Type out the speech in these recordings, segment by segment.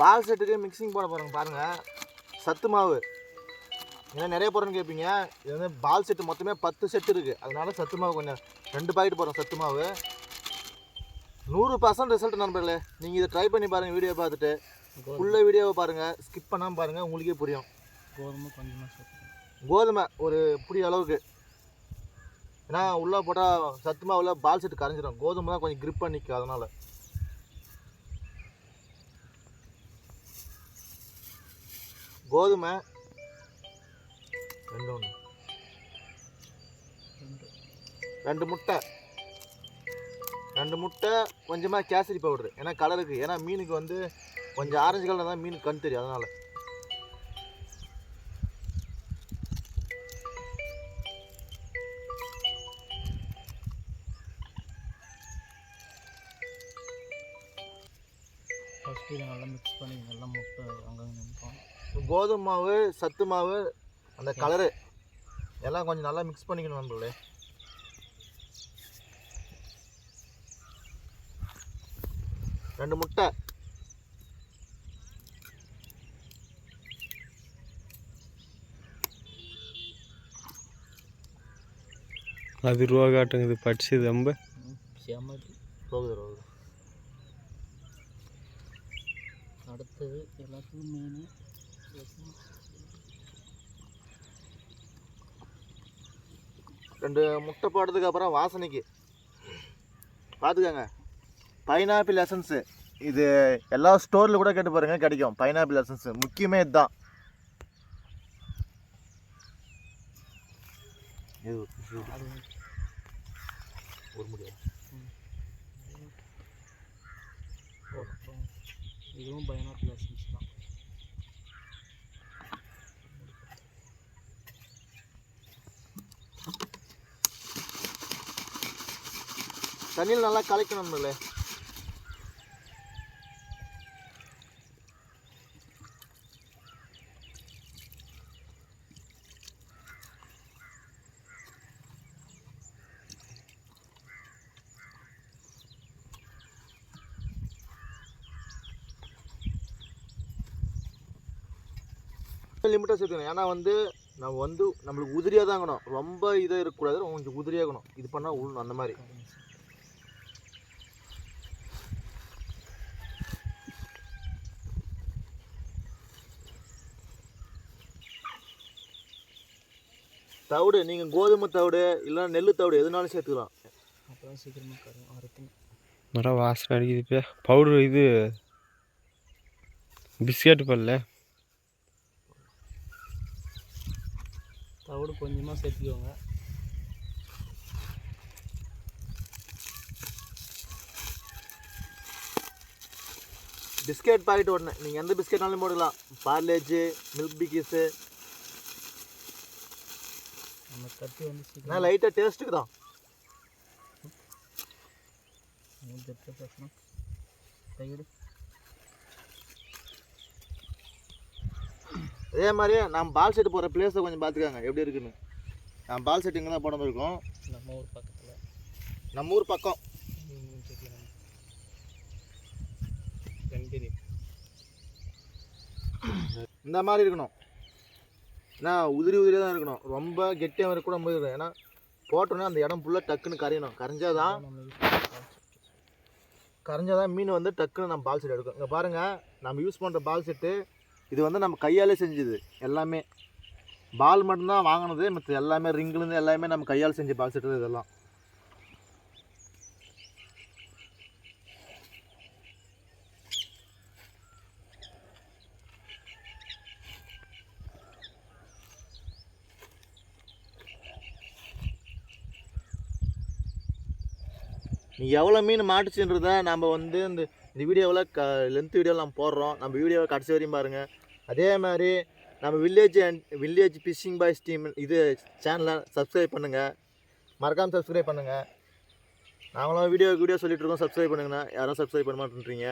பால் செட்டுக்கு மிக்சிங் போட போகிறோங்க பாருங்கள் சத்து மாவு. ஏன்னா நிறைய போகிறோன்னு கேட்பீங்க இது வந்து பால் செட்டு மொத்தமே பத்து செட்டு இருக்குது அதனால சத்து மாவு கொஞ்சம் ரெண்டு பாக்கெட் போடுறோம் சத்து மாவு. நூறு பர்சன்ட் ரிசல்ட் நண்பர்களே. நீங்கள் இதை ட்ரை பண்ணி பாருங்கள் வீடியோ பார்த்துட்டு. ஃபுல்ல வீடியோவை பாருங்கள் ஸ்கிப் பண்ணாமல் பாருங்கள் உங்களுக்கே புரியும். கோதுமை கொஞ்சமாக கோதுமை ஒரு புடி அளவுக்கு. ஏன்னா உள்ளே போட்டால் சத்து மாவில் பால் செட்டு கரைஞ்சிடும் கோதுமை தான் கொஞ்சம் grip பண்ணி நிற்கும் அதனால். கோதுமை. ரெண்டு ஒன்று ரெண்டு முட்டை. ரெண்டு முட்டை கொஞ்சமாக கேசரி பவுட்ரு. ஏன்னா கலருக்கு ஏன்னா மீனுக்கு வந்து கொஞ்சம் ஆரஞ்சு கலர் தான் மீனுக்கு கண் தெரியும் அதனால். ஃபஸ்ட்டு இதை நல்லா மிக்ஸ் பண்ணி நல்லா முட்டை அங்கங்கே நினைப்போம் கோதுமை மாவு சத்து மாவு அந்த கலரு. எல்லாம் கொஞ்சம் நல்லா மிக்ஸ் பண்ணிக்கணும் நண்பர்களே. ரெண்டு முட்டை. அது ரூபா காட்டுங்குது படிச்சது ரொம்ப போகுது போகுது. அடுத்தது எல்லாத்துக்கும் மெயின் ரெண்டு முட்டை போட்டதுக்கு அப்புறம் வாசனைக்கு. பார்த்துக்கோங்க. பைனாப்பிள் எசன்ஸு இது எல்லா ஸ்டோரில் கூட கேட்டு பாருங்க கிடைக்கும். பைனாப்பிள் எசன்ஸு முக்கியமே இதுதான். ஒரு- இதுவும் பைனாப்பிள் எசன்ஸ் தான் தண்ணியில் நல்லா கலக்கணும் நம்மளே லிமிட்டாக சேர்த்துக்கணும். ஏன்னா வந்து நம்ம வந்து நம்மளுக்கு உதிரியாக தான் இருக்கணும் ரொம்ப இதாக இருக்கக்கூடாது கொஞ்சம் உதிரியாகணும். இது பண்ணால் உள்ள அந்த மாதிரி. தவிடு நீங்கள் கோதுமை தவிடு இல்லைன்னா நெல் தவிடு எதுனாலும் சேர்த்துக்கலாம். அப்போ தான் சீக்கிரமாக கரும் அறுக்கும் மரம் வாசனை அடிக்குது இப்போ பவுடர் இது பிஸ்கெட் பல்ல. தவிடு கொஞ்சமாக சேர்த்துக்கோங்க. பிஸ்கெட் பாக்கெட் ஒன்று நீங்கள் எந்த பிஸ்கெட்னாலும் போடலாம் பார்லேஜு மில்க் பிக்கிஸு கட்டி வந்து நான் லைட்டாக டேஸ்ட்டுக்கு தான். பேசணும் கையெடு அதே மாதிரி நம்ம பால் செட்டு போகிற பிளேஸை கொஞ்சம் பார்த்துக்கோங்க எப்படி இருக்குன்னு. நான் பால் செட்டு இங்கே தான் போட இருக்கோம். நம்ம ஊர் பக்கத்தில். நம்ம ஊர் பக்கம். இந்த மாதிரி இருக்கணும். ஏன்னா உதிரி உதிரியாக தான் இருக்கணும். ரொம்ப கெட்டியாக இருக்கக்கூட முடியாது ஏன்னா போட்டோன்னே அந்த இடம் ஃபுல்லாக டக்குன்னு கரையணும். கரைஞ்சாதான் கரைஞ்சாதான் மீன் வந்து டக்குன்னு நம்ம பால் செட் எடுக்கும். இங்கே பாருங்கள் நம்ம யூஸ் பண்ணுற பால் செட்டு இது வந்து நம்ம கையாலே செஞ்சது எல்லாமே. பால் மட்டும்தான் வாங்கினது மற்ற எல்லாமே ரிங்குலேருந்து எல்லாமே நம்ம கையால் செஞ்ச பால் செட்டு இதெல்லாம். நீ எவ்வளோ மீன் மாட்டுச்சுன்றத நம்ம வந்து இந்த இந்த வீடியோவில் க லென்த் வீடியோவில் நம்ம போடுறோம். நம்ம வீடியோவை கடைசி வரையும் பாருங்கள் அதே மாதிரி நம்ம village and village fishing boys team இது சேனலை சப்ஸ்கிரைப் பண்ணுங்கள் மறக்காமல் சப்ஸ்கிரைப் பண்ணுங்கள் நாங்களும் வீடியோ வீடியோ சொல்லிட்டு இருக்கோம். சப்ஸ்கிரைப் பண்ணுங்கண்ணா. யாரும் சப்ஸ்கிரைப் பண்ண மாட்டேன்றீங்க.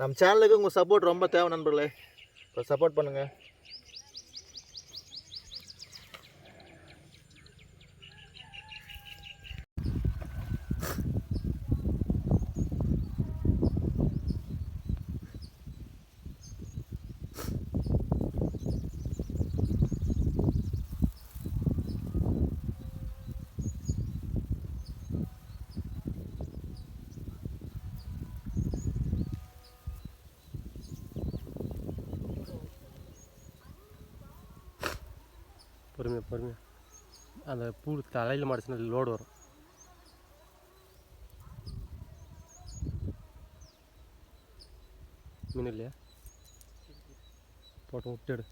நம்ம சேனலுக்கு உங்கள் சப்போர்ட் ரொம்ப தேவை நண்பர்களே. இப்போ சப்போர்ட் பண்ணுங்கள் பொறுமையாக பொறுமையாக அந்த பூ தலையில் மாட்டுச்சுன்னா லோடு வரும். மீன் இல்லையா? போட்டோம் விட்டுடு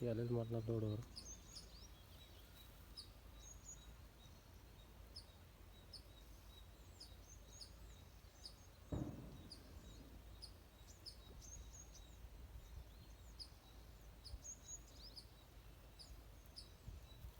இலையில் மாட்டினா லோடு வரும்.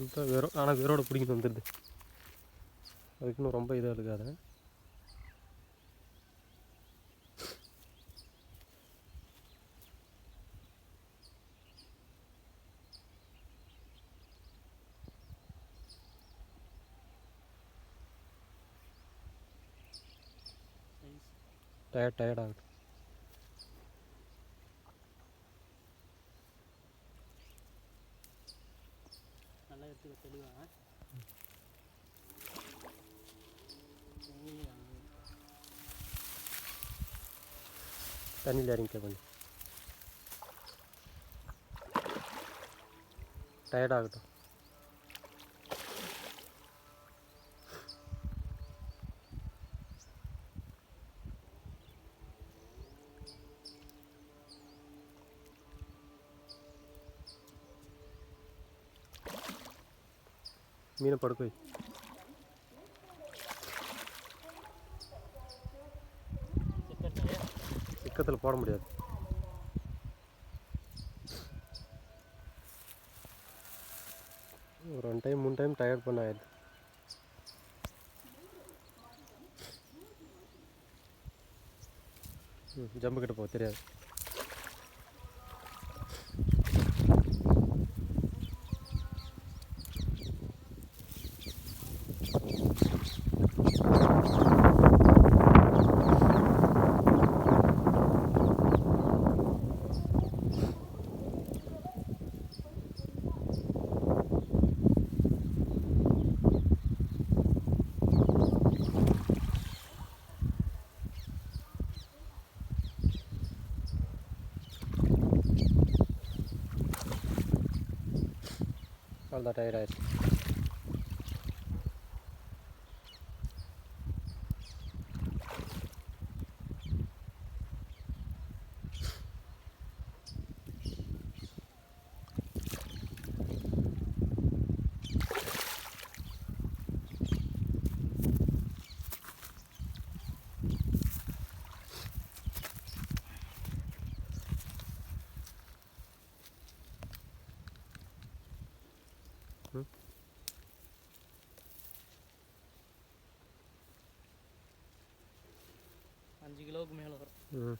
கொடுத்தா வெறும் ஆனால் வேரோட பிடிக்கிட்டு வந்துடுது அதுக்கு ரொம்ப இதாக இருக்காது டயர்ட் டயர்ட் ஆகுது. நல்லா எடுத்துக்க தெளிவாக தண்ணியில் இறங்கிக்க கொஞ்சம் டயர்டாகட்டும் மீனை படுக்கோய் சிக்கத்தில் போட முடியாது. ஒரு ரெண்டு டைம் மூணு டைம் டயர்ட் பண்ண ஆயிடுது. ம் ஜம்பு கிட்ட போக தெரியாது. अर्धा टायर आहे or